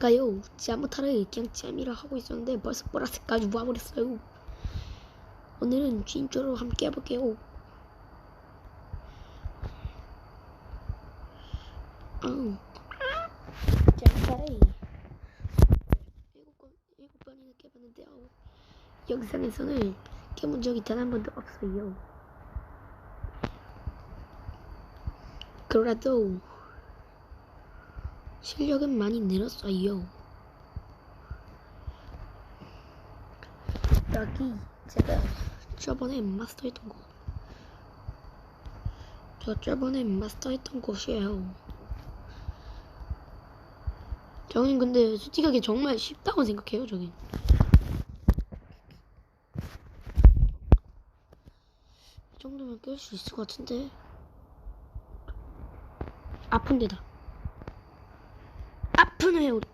보라색까요? 잘못하래 그냥 잼이라 하고 있었는데 벌써 보라색까지 와버렸어요. 오늘은 진짜로 함께 해볼게요. 아우. 잘못하래. 일곱 번, 일곱 번이나 깨봤는데 아우. 영상에서는 깨본 적이 단 한 번도 없어요. 그래도 실력은 많이 늘었어요. 여기 제가 저번에 마스터했던 곳. 저 저번에 마스터했던 곳이에요. 저는 근데 솔직하게 정말 쉽다고 생각해요, 저긴. 이 정도면 깰 수 있을 것 같은데. 아픈 데다. 아픈 회오리.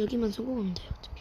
여기만 성공하면 돼요, 어차피.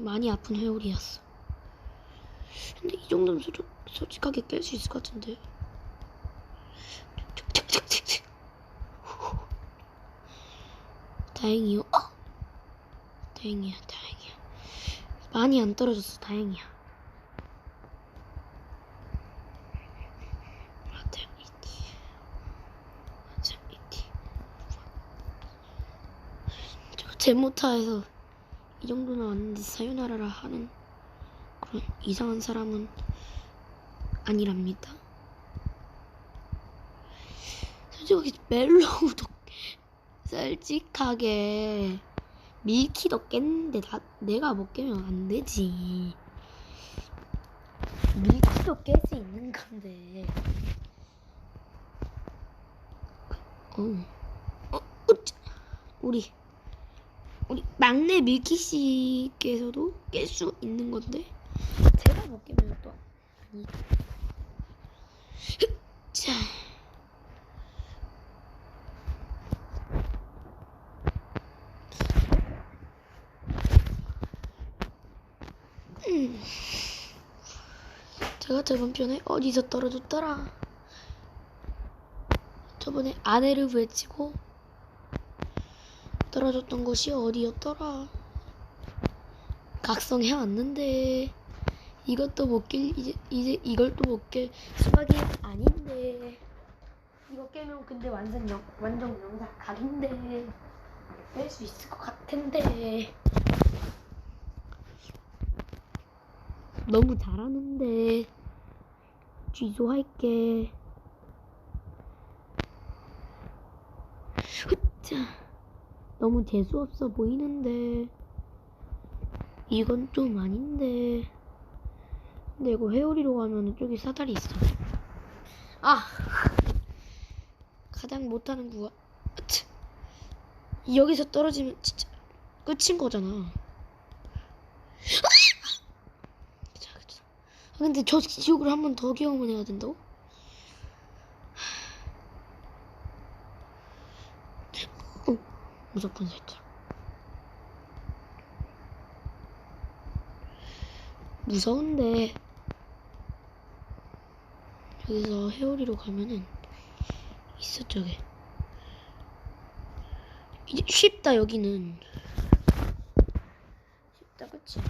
많이 아픈 회오리였어. 근데 이 정도면 솔, 솔직하게 깰 수 있을 것 같은데. 다행이요. 어? 다행이야, 다행이야. 많이 안 떨어졌어, 다행이야. 맞아, 이티. 맞아, 이티. 저 제모타에서 이 정도는 왔는데 사요나라라 하는 그런 이상한 사람은 아니랍니다. 솔직히 멜로우도 솔직하게 밀키도 깼는데 나, 내가 못 깨면 안 되지. 밀키도 깰 수 있는 건데. 어, 어. 우리 우리 막내 밀키 씨께서도 깰 수 있는 건데 제가 못 깨면 또 아니. 자. 음. 제가 저번 편에 어디서 떨어졌더라. 저번에 아내를 외치고 떨어졌던 곳이 어디였더라? 각성해 왔는데 이것도 못깰 이제 이제 이걸 또 못 깰 수박이 아닌데 이거 깨면 근데 완전 영 완전 영상 각인데 뺄 수 있을 것 같은데 너무 잘하는데 취소할게. 자. 너무 재수 없어 보이는데 이건 좀 아닌데 근데 이거 회오리로 가면 저기 사다리 있어 아 가장 못하는 구간. 여기서 떨어지면 진짜 끝인 거잖아 자, 그쵸. 아, 근데 저 지옥을 한 번 더 경험을 해야 된다고? 무조건 살짝. 무서운데 여기서 회오리로 가면은 있어 저게 이제 쉽다 여기는 쉽다 그치?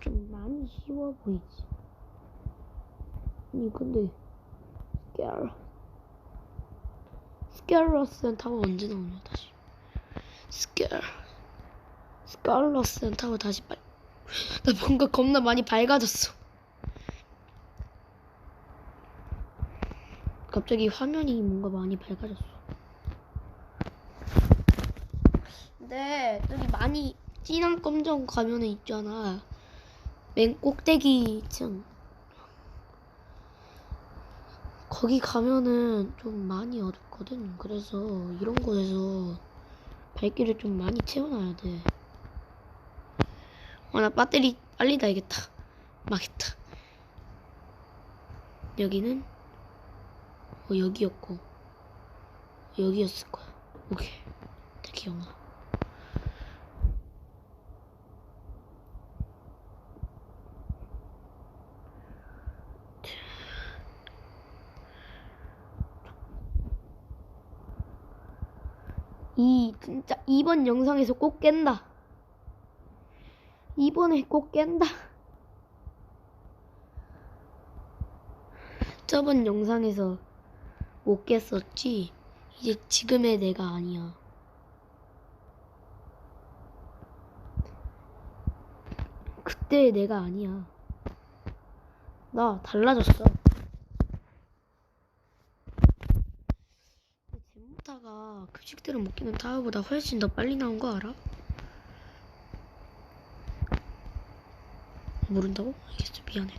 좀 많이 쉬워 보이지 아니 근데 스케어 스케어러스 타워 언제 나오냐 다시. 스케어 스칼러스 타워 다시 빨리. 나 뭔가 겁나 많이 밝아졌어. 갑자기 화면이 뭔가 많이 밝아졌어. 근데 저기 많이 진한 검정 가면은 있잖아. 맨 꼭대기 층 거기 가면은 좀 많이 어둡거든 그래서 이런 곳에서 밝기를 좀 많이 채워놔야 돼. 아, 나 배터리 빨리 다야겠다. 망했다. 여기는 어, 여기였고 여기였을 거야. 오케이. 다 기억나. 이 진짜 이번 영상에서 꼭 깬다. 이번에 꼭 깬다. 저번 영상에서 못 깼었지. 이제 지금의 내가 아니야. 그때의 내가 아니야. 나 달라졌어. 젠모 타가 급식들을 먹기는 타워보다 훨씬 더 빨리 나온 거 알아? 모른다고? 알겠어 미안해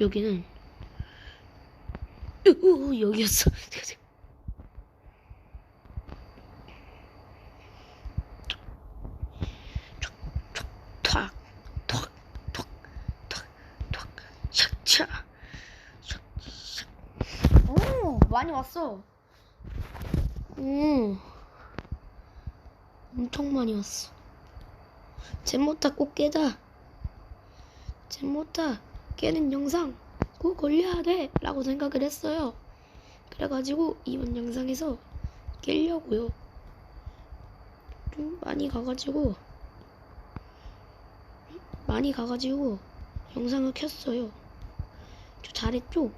여기는 으 여기였어 왔어. 오, 엄청 많이 왔어. 잼모타 꼭 깨자. 잼모타 깨는 영상 꼭 올려야 돼. 라고 생각을 했어요. 그래가지고 이번 영상에서 깨려고요. 좀 많이 가가지고 많이 가가지고 영상을 켰어요. 저 잘했죠?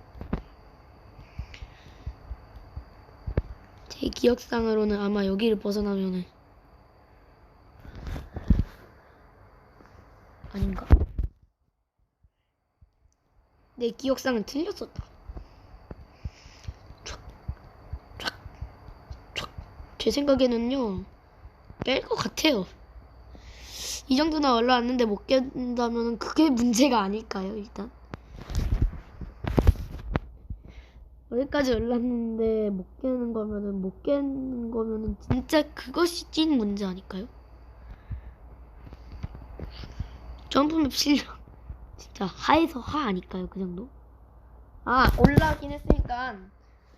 제 기억상으로는 아마 여기를 벗어나면은 아닌가? 내 기억상은 틀렸었다. 제 생각에는요, 뺄 것 같아요. 이 정도나 올라왔는데 못 깬다면 그게 문제가 아닐까요, 일단? 여기까지 올랐는데 못 깨는 거면은 못 깨는 거면은 진짜 그것이 찐 문제 아닐까요? 점프맵 실력 진짜 하에서 하 아닐까요 그 정도? 아 올라가긴 했으니까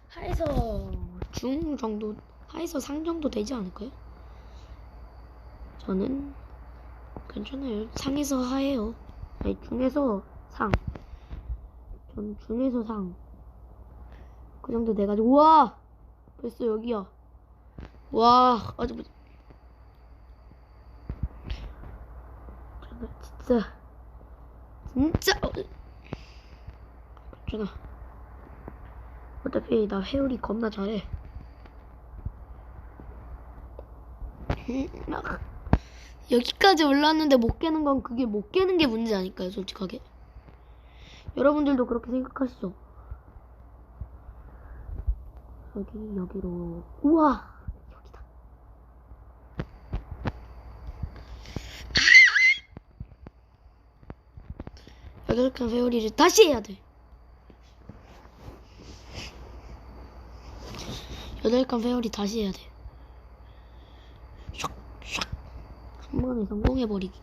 하에서 중 정도 하에서 상 정도 되지 않을까요? 저는 괜찮아요 상에서 하예요 아니 중에서 상 전 중에서 상 그 정도 돼가지고. 우와! 벌써 여기야. 와 아주 진짜. 진짜 어, 괜찮아 어차피 나 회오리 겁나 잘해. 음, 막. 여기까지 올랐는데 못 깨는 건 그게 못 깨는 게 문제 아닐까요 솔직하게? 여러분들도 그렇게 생각하시죠 여기 여기로. 우와! 여기다. 여덟 칸 회오리를 다시 해야 돼. 여덟 칸 회오리 다시 해야 돼. 한 번에 성공해버리기.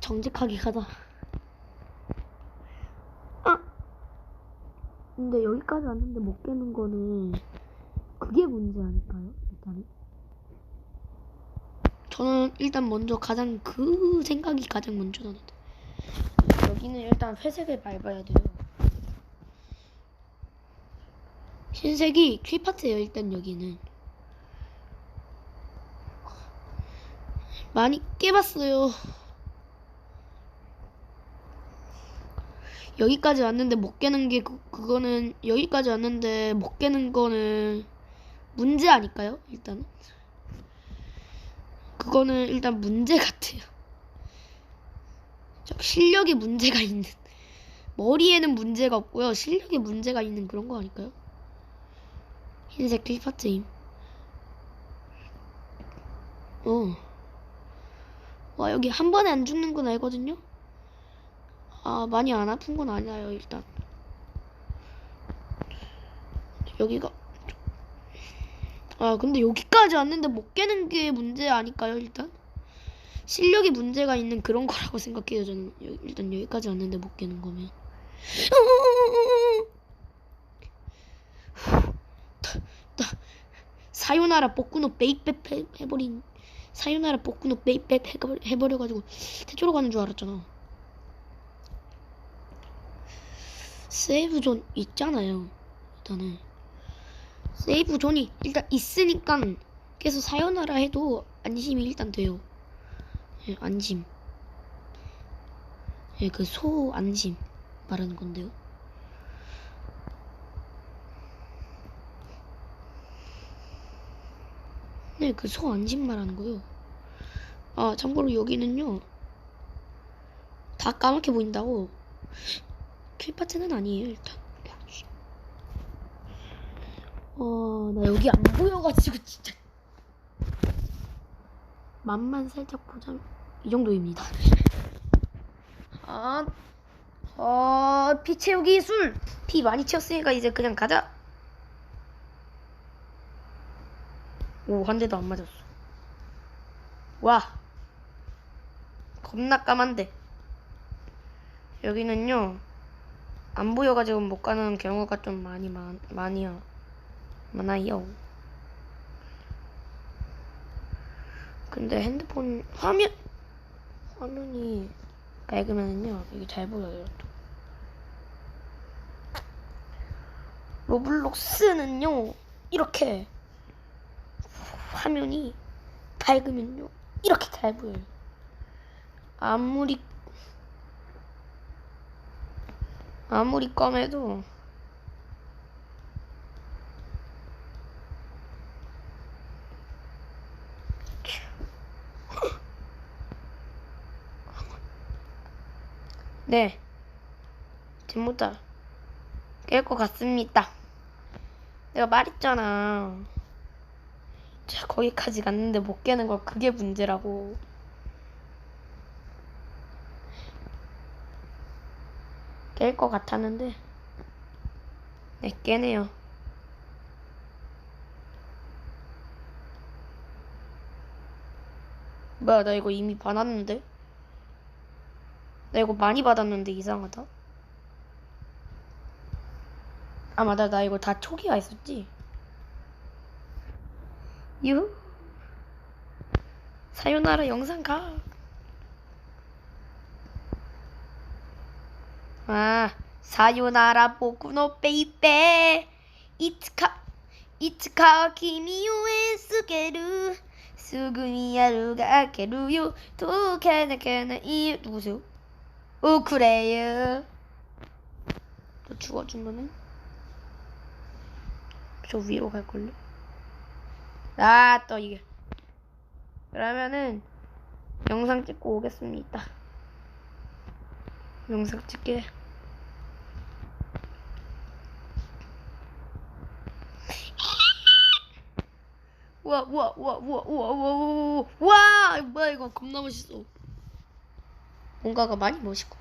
정직하게 가자 근데 여기까지 왔는데 못 깨는 거는 그게 문제 아닐까요? 일단은? 저는 일단 먼저 가장 그 생각이 가장 먼저 나는데 여기는 일단 회색을 밟아야 돼요. 흰색이 퀴파트예요 일단 여기는. 많이 깨봤어요 여기까지 왔는데 못 깨는 게 그, 그거는 여기까지 왔는데 못 깨는 거는 문제 아닐까요? 일단은 그거는 일단 문제 같아요. 저 실력에 문제가 있는 머리에는 문제가 없고요. 실력에 문제가 있는 그런 거 아닐까요? 흰색 클파트임. 어. 와 여기 한 번에 안 죽는 건 알거든요. 아, 많이 안 아픈 건 아니에요, 일단. 여기가. 아, 근데 여기까지 왔는데 못 깨는 게 문제 아닐까요, 일단? 실력이 문제가 있는 그런 거라고 생각해요, 저는. 여- 일단 여기까지 왔는데 못 깨는 거면. 사요나라 복구노 베이백 해- 해버린 사요나라 복구노 베이백 해버- 해버려가지고 태초로 가는 줄 알았잖아. 세이브 존 있잖아요. 일단은 세이브 존이 일단 있으니까 계속 사연하라 해도 안심이 일단 돼요. 예, 안심. 예, 그 소 안심 말하는 건데요. 네, 그 소 안심 말하는 거요. 아, 참고로 여기는요. 다 까맣게 보인다고. 킬파트는 아니에요, 일단. 어, 나 여기 안 보여가지고 진짜. 맛만 살짝 보자면 이 정도입니다. 아, 어, 피 채우기 술. 피 많이 채웠으니까 이제 그냥 가자. 오, 한 대도 안 맞았어. 와, 겁나 까만데. 여기는요, 안 보여가지고 못 가는 경우가 좀 많이 많, 많이요. 많아요. 근데 핸드폰 화면 화면이 밝으면은요 이게 잘 보여요. 또. 로블록스는요 이렇게 화면이 밝으면요 이렇게 잘 보여요. 아무리 아무리 검해도 네. 전부다 깰것 같습니다. 내가 말했잖아. 자, 거기까지 갔는데 못 깨는 거 그게 문제라고. 깰 것 같았는데. 네, 깨네요. 뭐야, 나 이거 이미 받았는데? 나 이거 많이 받았는데 이상하다. 아 맞아 나 이거 다 초기화 했었지. 유. 사요나라 영상 가. 아 사요나라 보쿠노 베이베 이츠카 이츠카 키미오에 쓰게르 수근이 야루가 게루요 도케나케나 이 누구세요? 오 그래요. 또 죽어주면은 저 위로 갈걸요? 아 또 이게 그러면은 영상 찍고 오겠습니다. 영상 찍게. 우와 우와 우와 우와 우와 우와 우와 우와 뭐야 이거 겁나 멋있어. 뭔가가 많이 멋있고.